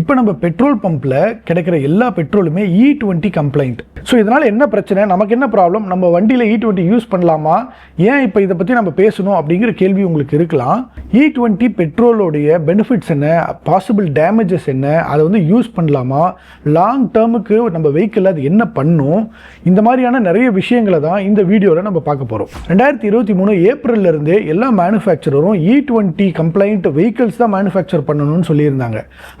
இப்போ நம்ம பெட்ரோல் பம்பில் கிடைக்கிற எல்லா பெட்ரோலுமே இ டுவெண்ட்டி கம்ப்ளைண்ட் ஸோ இதனால் என்ன பிரச்சனை? நமக்கு என்ன ப்ராப்ளம் நம்ம வண்டியில் இ e டுவெண்ட்டி யூஸ் பண்ணலாமா? ஏன் இப்போ இதை பற்றி நம்ம பேசணும் அப்படிங்கிற கேள்வி உங்களுக்கு இருக்கலாம். இ டுவெண்ட்டி பெட்ரோலோடைய பெனிஃபிட்ஸ் என்ன? பாசிபிள் டேமேஜஸ் என்ன? அதை வந்து யூஸ் பண்ணலாமா? லாங் டேர்முக்கு நம்ம வெஹிக்கிள் அது என்ன பண்ணும்? இந்த மாதிரியான நிறைய விஷயங்களை தான் இந்த வீடியோவில் நம்ம பார்க்க போகிறோம் ரெண்டாயிரத்தி இருபத்தி மூணு ஏப்ரல்ல இருந்தே எல்லா மேனுஃபேக்சரரும் இ டுவெண்ட்டி கம்ப்ளைண்ட் வெஹிக்கிள்ஸ் தான் மேனுஃபேக்சர் பண்ணணும்னு சொல்லியிருந்தாங்க.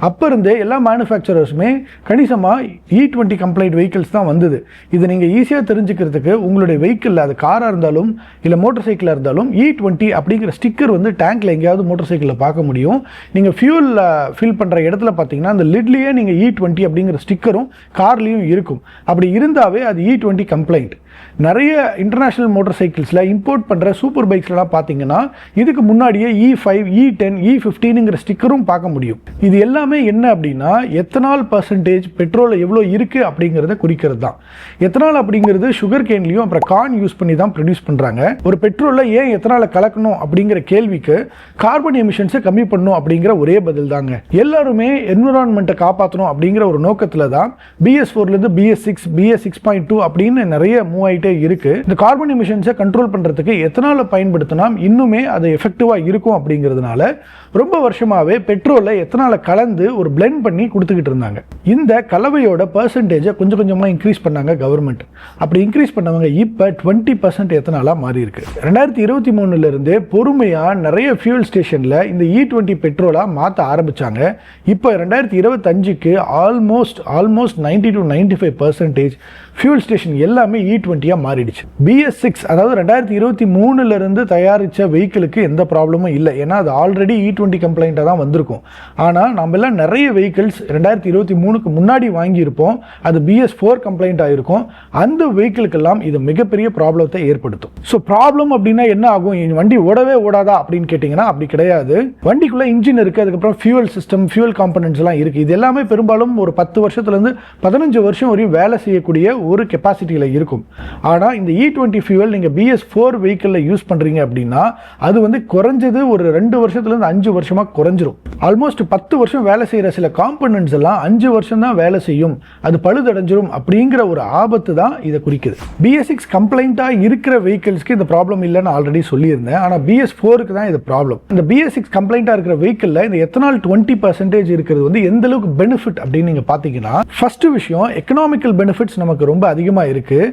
அப்போ வந்து எல்லா மேனுஃபேக்சரர்ஸுமே கணிசமாக இ டுவெண்ட்டி கம்ப்ளைண்ட் வெஹிக்கிள்ஸ் தான் வந்தது. இது நீங்கள் ஈஸியாக தெரிஞ்சுக்கிறதுக்கு உங்களுடைய வெஹிக்கிளில் அது காராக இருந்தாலும் இல்லை மோட்டர் சைக்கிளாக இருந்தாலும் e இ டுவெண்ட்டி அப்படிங்கிற ஸ்டிக்கர் வந்து டேங்க்கில் எங்கேயாவது மோட்டர் சைக்கிளில் பார்க்க முடியும். நீங்கள் ஃபியூலில் ஃபில் பண்ணுற இடத்துல பார்த்தீங்கன்னா அந்த லிட்லேயே நீங்கள் இ e டுவெண்ட்டி அப்படிங்கிற ஸ்டிக்கரும் கார்லேயும் இருக்கும். அப்படி இருந்தாவே அது இ டுவெண்ட்டி கம்ப்ளைண்ட் நிறைய இன்டர்நேஷ்னல் மோட்டார் சைக்கிள்ஸில் இம்போர்ட் பண்ணுற சூப்பர் பைக்ஸ்லாம் பார்த்தீங்கன்னா இதுக்கு முன்னாடியே இ ஃபைவ் இ டென் இ ஃபிஃப்டீனுங்கிற ஸ்டிக்கரும் பார்க்க முடியும். இது எல்லாமே என்ன அப்படின்னா எத்தனால் பர்சன்டேஜ் பெட்ரோல் எவ்வளோ இருக்குது அப்படிங்கிறத குறிக்கிறது தான் எத்தனால் அப்படிங்கிறது சுகர் கேன்லையும் அப்புறம் கார்ன் யூஸ் பண்ணி தான் ப்ரொடியூஸ் பண்ணுறாங்க ஒரு பெட்ரோலில் ஏன் எத்தனால் கலக்கணும் அப்படிங்கிற கேள்விக்கு கார்பன் எமிஷன்ஸை கம்மி பண்ணணும் அப்படிங்கிற ஒரே பதில் தாங்க எல்லாருமே என்விரான்மெண்ட்டை காப்பாற்றணும் அப்படிங்கிற ஒரு நோக்கத்தில் தான் BS ஃபோர்லேருந்து BS six BS six point two அப்படின்னு நிறைய மூவ் ஆகிட்டே இருக்கு. இந்த கார்பன் எமிஷன்ஸை கண்ட்ரோல் பண்ணுறதுக்கு எத்தனால பயன்படுத்தினா இன்னுமே அது எஃபெக்டிவாக இருக்கும் அப்படிங்கிறதுனால ரொம்ப வருஷமாகவே பெட்ரோலை எத்தனால கலந்து ஒரு பிளெண்ட் பண்ணி கொடுத்துக்கிட்டு இருந்தாங்க. இந்த கலவையோட பர்சன்டேஜை கொஞ்சம் கொஞ்சமாக இன்க்ரீஸ் பண்ணாங்க கவர்மெண்ட் அப்படி இன்க்ரீஸ் பண்ணவங்க இப்போ டுவெண்ட்டி பர்சன்ட் எத்தனாலாக மாறி இருக்கு ரெண்டாயிரத்தி இருபத்தி மூணுலேருந்தே பொறுமையாக நிறைய ஃபியூல் ஸ்டேஷனில் இந்த e இ டுவெண்ட்டி பெட்ரோலாக மாற்ற ஆரம்பித்தாங்க இப்போ ரெண்டாயிரத்தி இருபத்தஞ்சுக்கு almost almost ninety to ninety five percentage fuel station எல்லாமே e இ டுவெண்ட்டியாக மாறிடுச்சு. பிஎஸ் சிக்ஸ் அதாவது ரெண்டாயிரத்தி இருபத்தி மூணுலேருந்து தயாரித்த வெஹிக்கிளுக்கு எந்த ப்ராப்ளமும் இல்லை. ஏன்னா அது ஆல்ரெடி இ e டுவெண்ட்டி கம்ப்ளைண்ட்டாக தான் வந்திருக்கும். ஆனால் நம்ம எல்லாம் நிறைய வெஹிக்கிள்ஸ் ரெண்டாயிரத்தி இருபத்தி மூணுக்கு முன்னாடி வாங்கியிருப்போம். அது பிஎஸ் ஃபோர் கம்ப்ளைண்ட் ஆகிருக்கும் அந்த வெஹிக்கிளுக்கெல்லாம் இது மிகப்பெரிய ப்ராப்ளத்தை ஏற்படுத்தும். ஸோ ப்ராப்ளம் அப்படின்னா என்ன ஆகும்? வண்டி ஓடவே ஓடாதா அப்படின்னு கேட்டிங்கன்னா அப்படி கிடையாது. வண்டிக்குள்ளே இன்ஜின் இருக்குது அதுக்கப்புறம் ஃபியூவல் சிஸ்டம் ஃபியூவல் காம்பனன்ட்ஸ் எல்லாம் இருக்குது இது எல்லாமே பெரும்பாலும் ஒரு பத்து வருஷத்துலேருந்து பதினஞ்சு வருஷம் வரையும் வேலை செய்யக்கூடிய ஒரு கெப்பாசிட்டியில் இருக்கும். ஆனால் இந்த இ டுவெண்ட்டி ஃபியூவல் நீங்கள் பிஎஸ் ஃபோர் வெஹிக்கிளில் யூஸ் பண்ணுறீங்க அப்படின்னா அது வந்து குறைஞ்சது ஒரு ரெண்டு வருஷத்துலேருந்து அஞ்சு வருஷமாக குறைஞ்சிரும். ஆல்மோஸ்ட் பத்து வருஷம் வேலை செய்கிற சில காம்பனன்ட்ஸ் எல்லாம் அஞ்சு வருஷம் தான் வேலை செய்யும். அது பழுதடைஞ்சிரும் அப்படிங்கிற ஒரு ஆபத்து தான் இதை குறிக்குது. பிஎஸ் சிக்ஸ் கம்ப்ளைண்ட்டாக இருக்கிற வெஹிக்கிள்ஸ்க்கு இந்த ப்ராப்ளம் இல்லைன்னு ஆல்ரெடி சொல்லியிருந்தேன். ஆனால் பிஎஸ் ஃபோருக்கு தான் இது ப்ராப்ளம் இந்த பிஎஸ் சிக்ஸ் கம்ப்ளைண்ட்டாக இருக்கிற வெஹிக்கிளில் இந்த எத்தனால் டுவெண்ட்டி பர்சன்டேஜ் இருக்கிறது வந்து எந்த அளவுக்கு பெனிஃபிட் அப்படின்னு நீங்கள் பார்த்தீங்கன்னா ஃபர்ஸ்ட் விஷயம் எக்கனாமிக்கல் பெனிஃபிட்ஸ் நமக்கு ரொம்ப அதிகமாக இருக்குது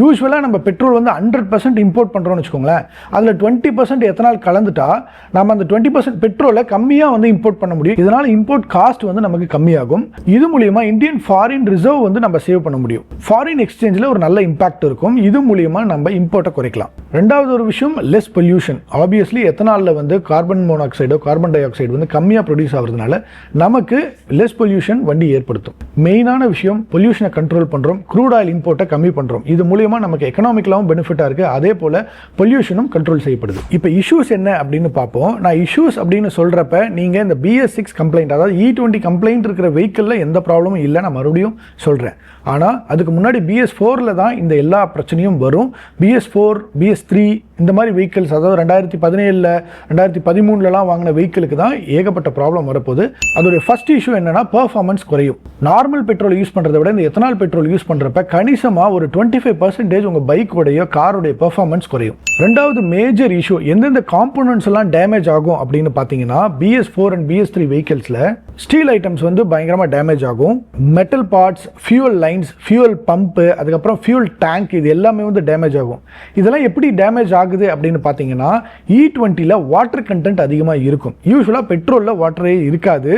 யூஸ்வலாக நம்ம பெட்ரோல் வந்து ஹண்ட்ரட் பர்சன்ட் இம்போர்ட் பண்ணுறோம்னு வச்சுக்கோங்களேன். அதில் டுவெண்ட்டி பர்சன்ட் எத்தனால் கலந்துட்டா நம்ம அந்த டுவெண்ட்டி பர்சன்ட் பெட்ரோல் கம்மியாக வந்து இம்போர்ட் பண்ண முடியும். இதனால் இம்போர்ட் காஸ்ட் வந்து நமக்கு கம்மியாகும். இது மூலியமா இந்தியன் ஃபாரின் ரிசர்வ் வந்து நம்ம சேவ் பண்ண முடியும். ஃபாரின் எக்ஸ்சேஞ்சில் ஒரு நல்ல இம்பாக்ட் இருக்கும். இது மூலியமாக நம்ம இம்போர்ட்டை குறைக்கலாம். ரெண்டாவது ஒரு விஷயம் லெஸ் பொல்யூஷன் ஆப்வியஸ்லி எத்தனாலில் வந்து கார்பன் மோனாக்சைடோ கார்பன் டை ஆக்சைடு வந்து கம்மியாக ப்ரொடியூஸ் ஆகிறதுனால நமக்கு லெஸ் பொல்யூஷன் வண்டி ஏற்படுத்தும். மெயினான விஷயம் பொல்யூஷனை கண்ட்ரோல் பண்ணுறோம் க்ரூட் ஆயில் இம்போர்ட்டை கம்மி பண்ணுறோம் இது மூலியமா நமக்கு எக்கனாமிக்கலாகவும் பெனிஃபிட்டாக இருக்குது அதே போல் பொல்யூஷனும் கண்ட்ரோல் செய்யப்படுது. இப்போ இஷ்யூஸ் என்ன அப்படின்னு பார்ப்போம். நான் இஷ்யூஸ் அப்படின்னு சொல்கிறப்ப நீங்கள் இந்த பிஎஸ் சிக்ஸ் கம்ப்ளைண்ட் அதாவது இ டுவெண்ட்டி கம்ப்ளைண்ட் இருக்கிற வெஹிக்கிளில் எந்த ப்ராப்ளமும் இல்லை நான் மறுபடியும் சொல்கிறேன் ஆனால் அதுக்கு முன்னாடி பிஎஸ் ஃபோரில் தான் இந்த எல்லா பிரச்சனையும் வரும். பிஎஸ் ஃபோர் பிஎஸ் த்ரீ இந்த மாதிரி வெஹிக்கிள்ஸ் அதாவது ரெண்டாயிரத்தி பதினேழில் ரெண்டாயிரத்தி பதிமூணுலலாம் வாங்கின வெஹிக்கிளுக்கு தான் ஏகப்பட்ட ப்ராப்ளம் வரப்போகுது. அதோடைய ஃபஸ்ட் இஷ்யூ என்னன்னா பர்ஃபார்மன்ஸ் குறையும். நார்மல் பெட்ரோல் யூஸ் பண்ணுறதை விட இந்த எத்தனால் பெட்ரோல் யூஸ் பண்ணுறப்ப கணிசமாக ஒரு டுவெண்ட்டி ஃபைவ் பர்சன்டேஜ் உங்கள் பைக்கோடைய காரோடைய பர்ஃபார்மன்ஸ் குறையும். ரெண்டாவது மேஜர் இஷ்யூ எந்தெந்த காம்போனன்ட்ஸ் எல்லாம் டேமேஜ் ஆகும் அப்படின்னு பார்த்தீங்கன்னா BS four and BS three வெஹிக்கிள்ஸில் steel items வந்து பயங்கரமாக டேமேஜ் ஆகும். Metal parts fuel lines fuel pump அதுக்கப்புறம் ஃபியூல் டேங்க் இது எல்லாமே வந்து டேமேஜ் ஆகும். இதெல்லாம் எப்படி டேமேஜ் ஆகுது அப்படின்னு பார்த்தீங்கன்னா இ டுவெண்ட்டியில் வாட்டர் கண்டென்ட் அதிகமாக இருக்கும். யூஸ்வலாக பெட்ரோலில் வாட்டரே இருக்காது.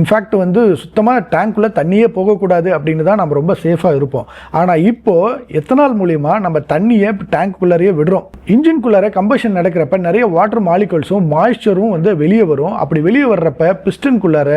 இன்ஃபேக்ட் வந்து சுத்தமாக டேங்க்குள்ளே தண்ணியே போகக்கூடாது அப்படின்னு தான் நம்ம ரொம்ப சேஃபாக இருப்போம். ஆனால் இப்போ எத்தனால் மூலிமா நம்ம தண்ணியை டேங்க்குள்ளாரையே விடுறோம். இன்ஜின்குள்ளார கம்பஷன் நடக்கிறப்ப நிறைய வாட்டர் மாலிகல்ஸும் மாய்ஸ்சரும் வந்து வெளியே வரும். அப்படி வெளியே வர்றப்ப பிஸ்டன்குள்ளார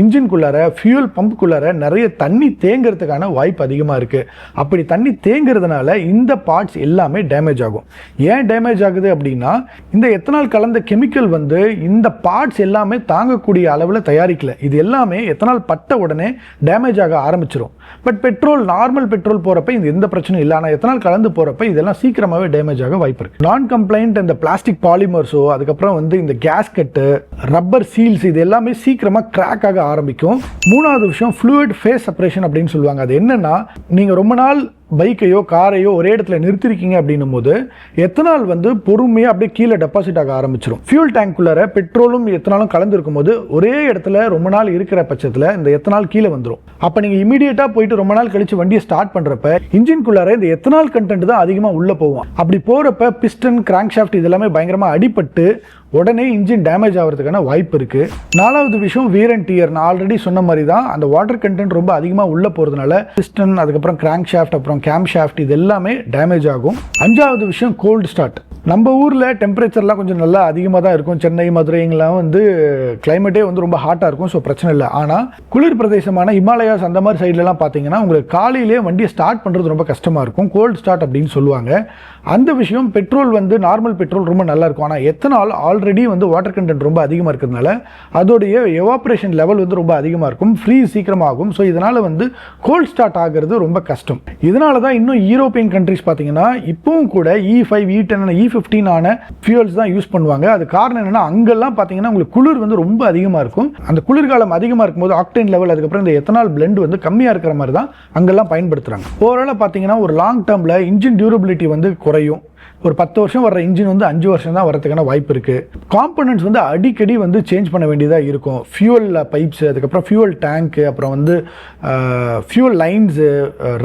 இன்ஜின்குள்ளார ஃபியூல் பம்புக்குள்ளார நிறைய தண்ணி தேங்கிறதுக்கான வாய்ப்பு அதிகமாக இருக்குது அப்படி தண்ணி தேங்கிறதுனால இந்த பார்ட்ஸ் எல்லாமே டேமேஜ் ஆகும். ஏன் டேமேஜ் ஆகுது அப்படின்னா இந்த எத்தனால் கலந்த கெமிக்கல் வந்து இந்த பார்ட்ஸ் எல்லாமே தாங்கக்கூடிய அளவில் தயாரிக்கல. இது எல்லாமே எத்தனால் பட்ட உடனே டேமேஜ் ஆக ஆரம்பிச்சிடும் பட் பெட்ரோல் நார்மல் பெட்ரோல் போகிறப்ப இந்த எந்த பிரச்சனையும் இல்லை. ஆனால் எத்தனால் கலந்து போகிறப்ப இதெல்லாம் சீக்கிரமாகவே டேமேஜ் ஆக வாய்ப்பு இருக்குது நான் கம்ப்ளைண்ட் இந்த பிளாஸ்டிக் பாலிமர்ஸோ அதுக்கப்புறம் வந்து இந்த கேஸ்கட்டு ரப்பர் சீல்ஸ் இது எல்லாமே சீக்கிரமாக கிராக் ஆக ஆரம்பிக்கும். மூணாவது விஷயம் ஃப்ளூயிட் ஃபேஸ் செப்பரேஷன் அப்படின்னு சொல்லுவாங்க. அது என்னென்னா நீங்கள் ரொம்ப நாள் பைக்கையோ காரையோ ஒரே இடத்துல நிறுத்திருக்கீங்க அப்படின்னும் போது எத்தனால் வந்து பொறுமையாக அப்படியே கீழே டெபாசிட் ஆக ஆரம்பிச்சிடும் ஃபியூல் டேங்க்குள்ளார பெட்ரோலும் எத்தனாலும் கலந்துருக்கும் போது ஒரே இடத்துல ரொம்ப நாள் இருக்கிற பட்சத்தில் இந்த எத்தனால் கீழே வந்துடும் அப்போ நீங்கள் இமீடியட்டாக போயிட்டு ரொம்ப நாள் கழிச்சு வண்டியை ஸ்டார்ட் பண்ணுறப்ப இன்ஜின்குள்ளார இந்த எத்தனால் கண்டென்ட் தான் அதிகமாக உள்ளே போகும். அப்படி போகிறப்ப பிஸ்டன் கிராங்க் ஷாஃப்ட் இதெல்லாமே பயங்கரமாக அடிபட்டு உடனே இன்ஜின் டேமேஜ் ஆகிறதுக்கான வாய்ப்பு இருக்குது நாலாவது விஷயம் வீர் அண்ட் டியர் நான் ஆல்ரெடி சொன்ன மாதிரி தான் அந்த வாட்டர் கண்டென்ட் ரொம்ப அதிகமாக உள்ளே போகிறதுனால பிஸ்டன் அதுக்கப்புறம் கிராங்க் ஷாஃப்ட் அப்புறம் கேம் ஷாஃப்ட் இது எல்லாமே டேமேஜ் ஆகும். அஞ்சாவது விஷயம் கோல்டு ஸ்டார்ட் நம்ம ஊரில் டெம்பரேச்சர்லாம் கொஞ்சம் நல்லா அதிகமாக தான் இருக்கும். சென்னை மதுரைங்கெல்லாம் வந்து கிளைமேட்டே வந்து ரொம்ப ஹாட்டாக இருக்கும். ஸோ பிரச்சனை இல்லை. ஆனால் குளிர் பிரதேசமான ஹிமாலயாஸ் அந்த மாதிரி சைட்லலாம் பார்த்தீங்கன்னா உங்களுக்கு காலையிலே வண்டியை ஸ்டார்ட் பண்ணுறது ரொம்ப கஷ்டமாக இருக்கும். கோல்டு ஸ்டார்ட் அப்படின்னு சொல்லுவாங்க. அந்த விஷயம் பெட்ரோல் வந்து நார்மல் பெட்ரோல் ரொம்ப நல்லா இருக்கும். ஆனால் எத்தனால் ஆல்ரெடி வந்து வாட்டர் கண்டென்ட் ரொம்ப அதிகமாக இருக்கிறதுனால அதோடைய எவாப்ரேஷன் லெவல் வந்து ரொம்ப அதிகமாக இருக்கும். ஃப்ரீ சீக்கிரமாகும். ஸோ இதனால் வந்து கோல்ட் ஸ்டார்ட் ஆகிறது ரொம்ப கஷ்டம். இதனால தான் இன்னும் யூரோப்பியன் கண்ட்ரிஸ் பார்த்தீங்கன்னா இப்போவும் கூட E five E ten E ஃபிஃப்டீனான fuels தான் யூஸ் பண்ணுவாங்க. அது காரணம் என்னன்னா அங்கெல்லாம் பார்த்தீங்கன்னா உங்களுக்கு குளிர் வந்து ரொம்ப அதிகமாக இருக்கும். அந்த குளிர்காலம் அதிகமாக இருக்கும்போது ஆக்டைன் லெவல் அதுக்கப்புறம் இந்த எத்தனால் பிளெண்ட் வந்து கம்மியாக இருக்கிற மாதிரி தான் அங்கெல்லாம் பயன்படுத்துகிறாங்க ஓவராலாக பார்த்தீங்கன்னா ஒரு லாங் டேர்மில் இன்ஜின் டியூரபிலிட்டி வந்து குறையும். ஒரு பத்து வருஷம் வர்ற இன்ஜின் வந்து அஞ்சு வருஷம் தான் வரதுக்கான வாய்ப்பு இருக்குது காம்பனன்ட்ஸ் வந்து அடிக்கடி வந்து சேஞ்ச் பண்ண வேண்டியதாக இருக்கும். ஃபியூல் பைப்ஸ் அதுக்கப்புறம் ஃபியூல் டேங்க்கு அப்புறம் வந்து ஃபியூல் லைன்ஸு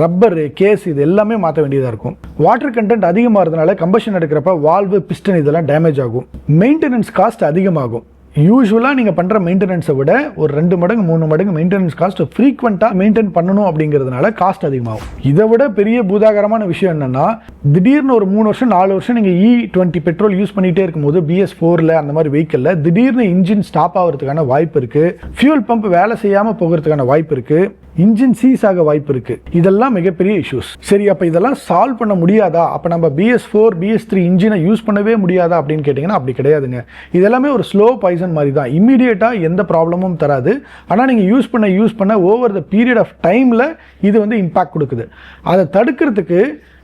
ரப்பரு கேஸ் இது எல்லாமே மாற்ற வேண்டியதாக இருக்கும். வாட்டர் கண்டென்ட் அதிகமாகிறதுனால கம்பஷன் எடுக்கிறப்ப வால்வு பிஸ்டன் இதெல்லாம் டேமேஜ் ஆகும். மெயின்டெனன்ஸ் காஸ்ட் அதிகமாகும். யூஸ்வலாக நீங்கள் பண்ணுற மெயின்டெனன்ஸை விட ஒரு ரெண்டு மடங்கு மூணு மடங்கு மெயின்டெனன்ஸ் காஸ்ட் ஃப்ரீக்வெண்ட்டாக மெயின்டைன் பண்ணணும் அப்படிங்கிறதுனால காஸ்ட் அதிகமாகும். இதை விட பெரிய பூதாகரமான விஷயம் என்னென்னா திடீர்னு ஒரு மூணு வருஷம் நாலு வருஷம் நீங்கள் E e twenty petrol use பண்ணிகிட்டே இருக்கும்போது பிஎஸ் ஃபோரில் அந்த மாதிரி வெஹிக்கிளில் திடீர்னு இன்ஜின் ஸ்டாப் ஆகிறதுக்கான வாய்ப்பு இருக்குது ஃபியூல் பம்ப் வேலை செய்யாமல் போகிறதுக்கான வாய்ப்பு இருக்குது இன்ஜின் சீஸ் ஆக வாய்ப்பு இருக்கு. இதெல்லாம் மிகப்பெரிய இஷ்யூஸ் சரி அப்போ இதெல்லாம் சால்வ் பண்ண முடியாதா? அப்போ நம்ம பிஎஸ் ஃபோர் பிஎஸ் த்ரீ இன்ஜினை யூஸ் பண்ணவே முடியாதா அப்படின்னு கேட்டிங்கன்னா அப்படி கிடையாதுங்க. இதெல்லாமே ஒரு ஸ்லோ பாய்சன் மாதிரி தான். இம்மீடியட்டாக எந்த ப்ராப்ளமும் தராது. ஆனால் நீங்கள் யூஸ் பண்ண யூஸ் பண்ண ஓவர் த பீரியட் ஆஃப் டைமில் இது வந்து இம்பாக்ட் கொடுக்குது. அதை தடுக்கிறதுக்கு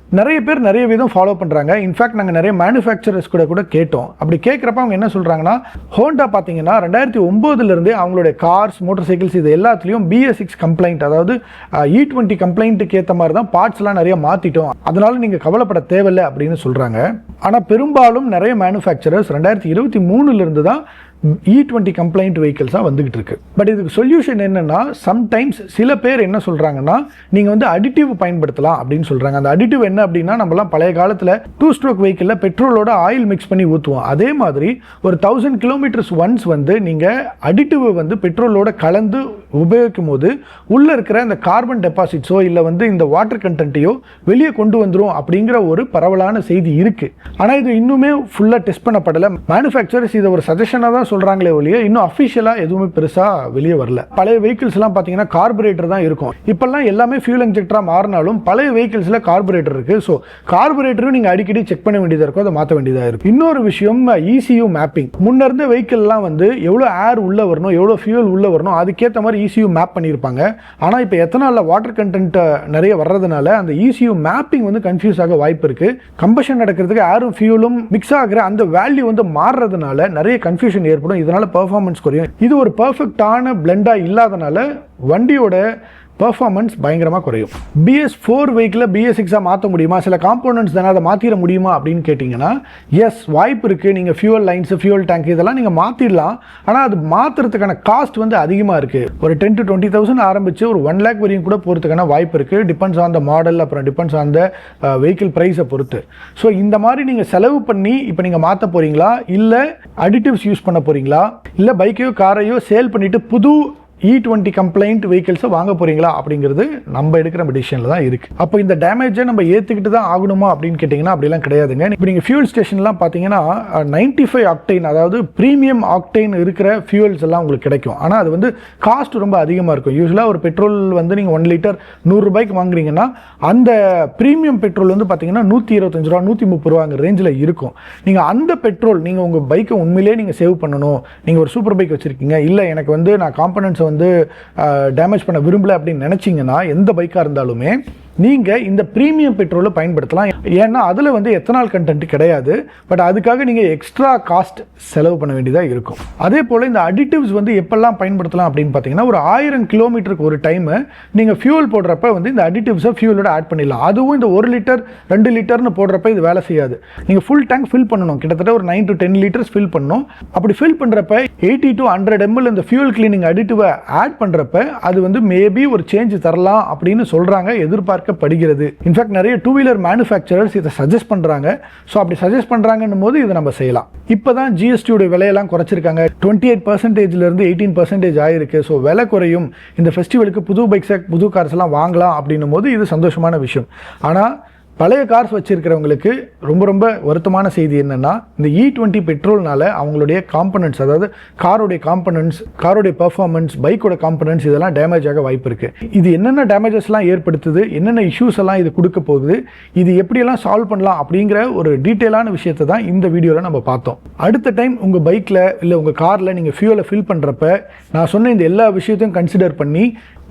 நிறைய பேர் நிறைய விதம் ஃபாலோ பண்ணுறாங்க இன்ஃபேக்ட் நாங்கள் நிறைய மேனுஃபேக்சரர்ஸ் கூட கூட கேட்டோம். அப்படி கேட்குறப்ப அவங்க என்ன சொல்கிறாங்கன்னா ஹோண்டா பார்த்தீங்கன்னா ரெண்டாயிரத்தி ஒம்போதுலேருந்தே அவங்களுடைய கார்ஸ் மோட்டர் சைக்கிள்ஸ் இது எல்லாத்துலேயும் பிஎஸ் சிக்ஸ் கம்ப்ளைண்ட் அதாவது இ டுவெண்ட்டி e கம்ப்ளைண்ட்டுக்கு ஏற்ற மாதிரி தான் பார்ட்ஸ்லாம் நிறைய மாற்றிட்டோம் அதனால நீங்கள் கவலைப்பட தேவையில்லை அப்படின்னு சொல்கிறாங்க ஆனால் பெரும்பாலும் நிறைய மேனுஃபேக்சரர்ஸ் ரெண்டாயிரத்தி இருபத்தி மூணுலேருந்து தான் இ டுவெண்ட்டி கம்ப்ளைண்ட் வெஹிக்கிள்ஸாக வந்துகிட்டு இருக்கு பட் இதுக்கு சொல்யூஷன் என்னென்னா சம்டைம்ஸ் சில பேர் என்ன சொல்கிறாங்கன்னா நீங்கள் வந்து அடிட்டிவ் பயன்படுத்தலாம் அப்படின்னு சொல்கிறாங்க அந்த அடிட்டிவ் என்ன அப்படின்னா நம்மலாம் பழைய காலத்தில் டூ ஸ்ட்ரோக் வெஹிக்கிளில் பெட்ரோலோட ஆயில் மிக்ஸ் பண்ணி ஊற்றுவோம் அதே மாதிரி ஒரு தௌசண்ட் கிலோமீட்டர்ஸ் ஒன்ஸ் வந்து நீங்கள் அடிட்டிவ் வந்து பெட்ரோலோட கலந்து உபயோகிக்கும் போது உள்ளே இருக்கிற அந்த கார்பன் டெபாசிட்ஸோ இல்லை வந்து இந்த வாட்டர் கண்டென்ட்டையோ வெளியே கொண்டு வந்துடும் அப்படிங்கிற ஒரு பரவலான செய்தி இருக்குது ஆனால் இது இன்னுமே ஃபுல்லாக டெஸ்ட் பண்ணப்படலை. மேனுஃபேக்சரர்ஸ் இதை ஒரு சஜஷனாக தான் சொல்கிறாங்களே ஒழிய இன்னும் அஃபிஷியலாக எதுவுமே பெருசாக வெளியே வரல. பழைய வெஹிக்கிள்ஸ்லாம் பார்த்தீங்கன்னா கார்பரேட்டர் தான் இருக்கும். இப்போல்லாம் எல்லாமே ஃபியூல் இன்ஜெக்டராக மாறினாலும் பழைய வெஹிக்கிள்ஸில் கார்பரேட்டர் இருக்குது ஸோ கார்பரேட்டரும் நீங்கள் அடிக்கடி செக் பண்ண வேண்டியதாக இருக்கும். அதை மாற்ற வேண்டியதாக இருக்கும் இன்னொரு விஷயம் இசியூ மேப்பிங் முன்ன இருந்த வெஹிக்கிள்லாம் வந்து எவ்வளோ ஏர் உள்ளே வரணும் எவ்வளோ ஃபியூல் உள்ளே வரணும் அதுக்கேற்ற மாதிரி இசியூ மேப் பண்ணியிருப்பாங்க. ஆனால் இப்போ எத்தனால வாட்டர் கண்டென்ட் நிறைய வர்றதுனால அந்த இசியூ மேப்பிங் வந்து கன்ஃபியூஸ் ஆக வாய்ப்பு இருக்குது கம்பஷன் நடக்கிறதுக்கு ஏரும் ஃபியூலும் மிக்ஸ் ஆகிற அந்த வேல்யூ வந்து மாறுறதுனால நிறைய கன்ஃபியூஷன் ஏற்படும். இதனால் பர்ஃபாமன்ஸ் குறையும். இது ஒரு பர்ஃபெக்டான பிளெண்டாக இல்லாதனால வண்டியோட பர்ஃபார்மன்ஸ் பயங்கரமாக குறையும். பிஎஸ் ஃபோர் வெஹிக்கில் பிஎஸ் சிக்ஸாக மாற்ற முடியுமா? சில காம்போனன்ட்ஸ் தானே அதை மாற்றிட முடியுமா அப்படின்னு கேட்டிங்கன்னா எஸ் வாய்ப்பு இருக்குது நீங்கள் ஃபியூவல் லைன்ஸு ஃபியூவல் டேங்க் இதெல்லாம் நீங்கள் மாற்றிடலாம் ஆனால் அது மாற்றுறதுக்கான காஸ்ட் வந்து அதிகமாக இருக்குது ஒரு டென் டு டுவெண்ட்டி தௌசண்ட் ஆரம்பித்து ஒரு ஒன் லேக் வரையும் கூட போகிறதுக்கான வாய்ப்பு இருக்குது டிபெண்ட்ஸ் ஆன் த மாடல் அப்புறம் டிபெண்ட்ஸ் ஆன் த வெஹிக்கிள் ப்ரைஸை பொறுத்து. ஸோ இந்த மாதிரி நீங்கள் செலவு பண்ணி இப்போ நீங்கள் மாற்ற போகிறீங்களா இல்லை அடிட்டிவ்ஸ் யூஸ் பண்ண போகிறீங்களா இல்லை பைக்கையோ காரையோ சேல் பண்ணிவிட்டு புது இ டுவெண்ட்டி கம்ப்ளைண்ட் வெஹிக்கிள்ஸை வாங்க போறீங்களா அப்படிங்கிறது நம்ம எடுக்கிற டிசிஷனில் தான் இருக்குது அப்போ இந்த டேமேஜை நம்ம ஏற்றுக்கிட்டு தான் ஆகணுமா அப்படின்னு கேட்டிங்கன்னா அப்படிலாம் கிடையாதுங்க. இப்போ நீங்கள் ஃபியூல் ஸ்டேஷன்லாம் பார்த்தீங்கன்னா நைன்ட்டி ஃபைவ் ஆக்டைன் அதாவது ப்ரீமியம் ஆக்டைன் இருக்கிற ஃபியூல்ஸ் எல்லாம் உங்களுக்கு கிடைக்கும். ஆனால் அது வந்து காஸ்ட் ரொம்ப அதிகமாக இருக்கும். யூஸ்வலாக ஒரு பெட்ரோல் வந்து நீங்கள் ஒன் லிட்டர் நூறுரூபாய்க்கு வாங்குறீங்கன்னா அந்த ப்ரீமியம் பெட்ரோல் வந்து பார்த்தீங்கன்னா நூற்றி இருபத்தஞ்சு ரூபா நூற்றி முப்பது ரூபாங்க ரேஞ்சில் இருக்கும். நீங்கள் அந்த பெட்ரோல் நீங்கள் உங்கள் பைக்கை உண்மையிலேயே நீங்கள் சேவ் பண்ணணும். நீங்கள் ஒரு சூப்பர் பைக் வச்சுருக்கீங்க. இல்லை எனக்கு வந்து நான் காம்பனன்ட்ஸை வந்து டேமேஜ் பண்ண விரும்பல அப்படின்னு நினச்சிங்கன்னா எந்த பைக்காக இருந்தாலுமே நீங்கள் இந்த ப்ரீமியம் பெட்ரோலை பயன்படுத்தலாம். ஏன்னா அதில் வந்து எத்தனால் கண்டென்ட் கிடையாது. பட் அதுக்காக நீங்கள் எக்ஸ்ட்ரா காஸ்ட் செலவு பண்ண வேண்டியதாக இருக்கும். அதே போல் இந்த அடிட்டிவ்ஸ் வந்து எப்பெல்லாம் பயன்படுத்தலாம் அப்படின்னு பார்த்தீங்கன்னா ஒரு ஆயிரம் கிலோமீட்டருக்கு ஒரு டைமு நீங்கள் ஃபியூல் போடுறப்ப வந்து இந்த அடிட்டிவ்ஸை ஃபியூலோட ஆட் பண்ணிடலாம். அதுவும் இந்த ஒரு லிட்டர் ரெண்டு லிட்டர்னு போடுறப்ப இது வேலை செய்யாது. நீங்கள் ஃபுல் டேங்க் ஃபில் பண்ணணும். கிட்டத்தட்ட ஒரு nine to ten litres fill பண்ணணும். அப்படி ஃபில் பண்ணுறப்ப எயிட்டி டு ஹண்ட்ரட் எம்எல் இந்த ஃபியூல் கிளீனிங் அடிட்டிவை ஆட் பண்ணுறப்ப அது வந்து மேபி ஒரு சேஞ்ச் தரலாம் அப்படின்னு சொல்கிறாங்க பார்க்கப்படுகிறது. இன்ஃபேக்ட் நிறைய டூ வீலர் மேனுஃபேக்சரர்ஸ் இதை சஜஸ்ட் பண்ணுறாங்க ஸோ அப்படி சஜஸ்ட் பண்ணுறாங்கன்னும் போது இதை நம்ம செய்யலாம். இப்போ தான் ஜிஎஸ்டியோட விலையெல்லாம் குறைச்சிருக்காங்க. டுவெண்ட்டி எயிட் பர்சன்டேஜ்லேருந்து எயிட்டீன் பர்சன்டேஜ் ஆயிருக்கு. ஸோ விலை குறையும். இந்த ஃபெஸ்டிவலுக்கு புது பைக்ஸை புது கார்ஸ் எல்லாம் வாங்கலாம் அப்படின்னும் போது இது சந்தோஷமான விஷயம். ஆனால் பழைய கார்ஸ் வச்சுருக்கிறவங்களுக்கு ரொம்ப ரொம்ப வருத்தமான செய்தி என்னென்னா இந்த இ டுவெண்ட்டி பெட்ரோல்னால அவங்களுடைய காம்பனன்ட்ஸ் அதாவது காரோடைய காம்பனன்ட்ஸ் காரோடைய பர்ஃபார்மன்ஸ் பைக்கோட காம்பனன்ட்ஸ் இதெல்லாம் டேமேஜ் ஆக வாய்ப்பு இருக்குது இது என்னென்ன டேமேஜஸ்லாம் ஏற்படுத்துது என்னென்ன இஷ்யூஸ் எல்லாம் இது கொடுக்க போகுது இது எப்படியெல்லாம் சால்வ் பண்ணலாம் அப்படிங்கிற ஒரு டீட்டெயிலான விஷயத்தை தான் இந்த வீடியோவில் நம்ம பார்த்தோம். அடுத்த டைம் உங்கள் பைக்கில் இல்லை உங்கள் காரில் நீங்கள் ஃபியூலை ஃபில் பண்ணுறப்ப நான் சொன்ன இந்த எல்லா விஷயத்தையும் கன்சிடர் பண்ணி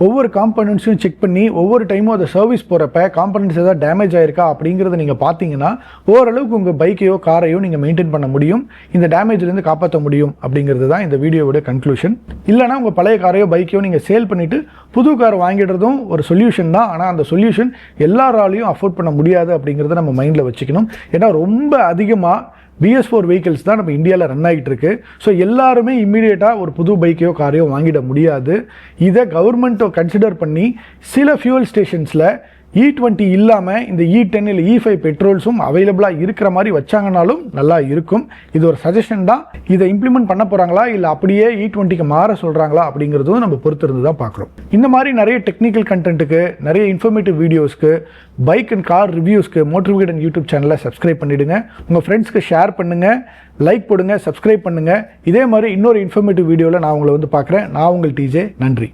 ஒவ்வொரு காம்பனண்ட்ஸையும் செக் பண்ணி ஒவ்வொரு டைமும் அதை சர்வீஸ் போகிறப்ப காம்பனண்ட்ஸ் எதாவது டேமேஜ் ஆயிருக்கா அப்படிங்கிறத நீங்கள் பார்த்தீங்கன்னா ஓரளவுக்கு உங்கள் பைக்கையோ காரையோ நீங்கள் மெயின்டைன் பண்ண முடியும். இந்த டேமேஜ்லேருந்து காப்பாற்ற முடியும் அப்படிங்கிறது தான் இந்த வீடியோவோட கன்க்ளூஷன் இல்லைனா உங்கள் பழைய காரையோ பைக்கையோ நீங்கள் சேல் பண்ணிவிட்டு புது கார் வாங்கிடுறதும் ஒரு சொல்யூஷன் தான். ஆனால் அந்த சொல்யூஷன் எல்லாராலையும் அஃபோர்ட் பண்ண முடியாது அப்படிங்கிறத நம்ம மைண்டில் வச்சுக்கணும். ஏன்னா ரொம்ப அதிகமாக பிஎஸ் ஃபோர் வெஹிக்கிள்ஸ் தான் நம்ம இந்தியாவில் ரன் ஆகிட்டு இருக்கு ஸோ எல்லாருமே இம்மீடியட்டாக ஒரு புது பைக்கையோ காரையோ வாங்கிட முடியாது. இதை கவர்மெண்ட்டை கன்சிடர் பண்ணி சில ஃபியூவல் ஸ்டேஷன்ஸில் E இ டுவெண்ட்டி இல்லாமல் இந்த இ டென் இல்லை இ ஃபைவ் பெட்ரோல்ஸும் அவைலபிளாக இருக்கிற மாதிரி வச்சாங்கனாலும் நல்லா இருக்கும். இது ஒரு சஜஷன் தான். இதை இம்ப்ளிமெண்ட் பண்ண போகிறாங்களா இல்லை அப்படியே e இ டுவெண்ட்டிக்கு மாற சொல்கிறாங்களா அப்படிங்கிறதும் நம்ம பொறுத்திருந்து தான் பார்க்குறோம். இந்த மாதிரி நிறைய டெக்னிக்கல் கண்டென்ட்டுக்கு நிறைய இன்ஃபர்மேட்டிவ் வீடியோஸ்க்கு பைக் அண்ட் கார் ரிவ்யூஸ்க்கு மோட்டிவேட் அண்ட் யூடியூப் சேனலை சப்ஸ்கிரைப் பண்ணிவிடுங்க உங்கள் ஃப்ரெண்ட்ஸ்க்கு ஷேர் பண்ணுங்கள் லைக் போடுங்க சப்ஸ்கிரைப் பண்ணுங்கள் இதே மாதிரி இன்னொரு இன்ஃபர்மேட்டிவ் வீடியோவில் நான் உங்களை வந்து பார்க்குறேன். நான் உங்கள் டிஜே நன்றி.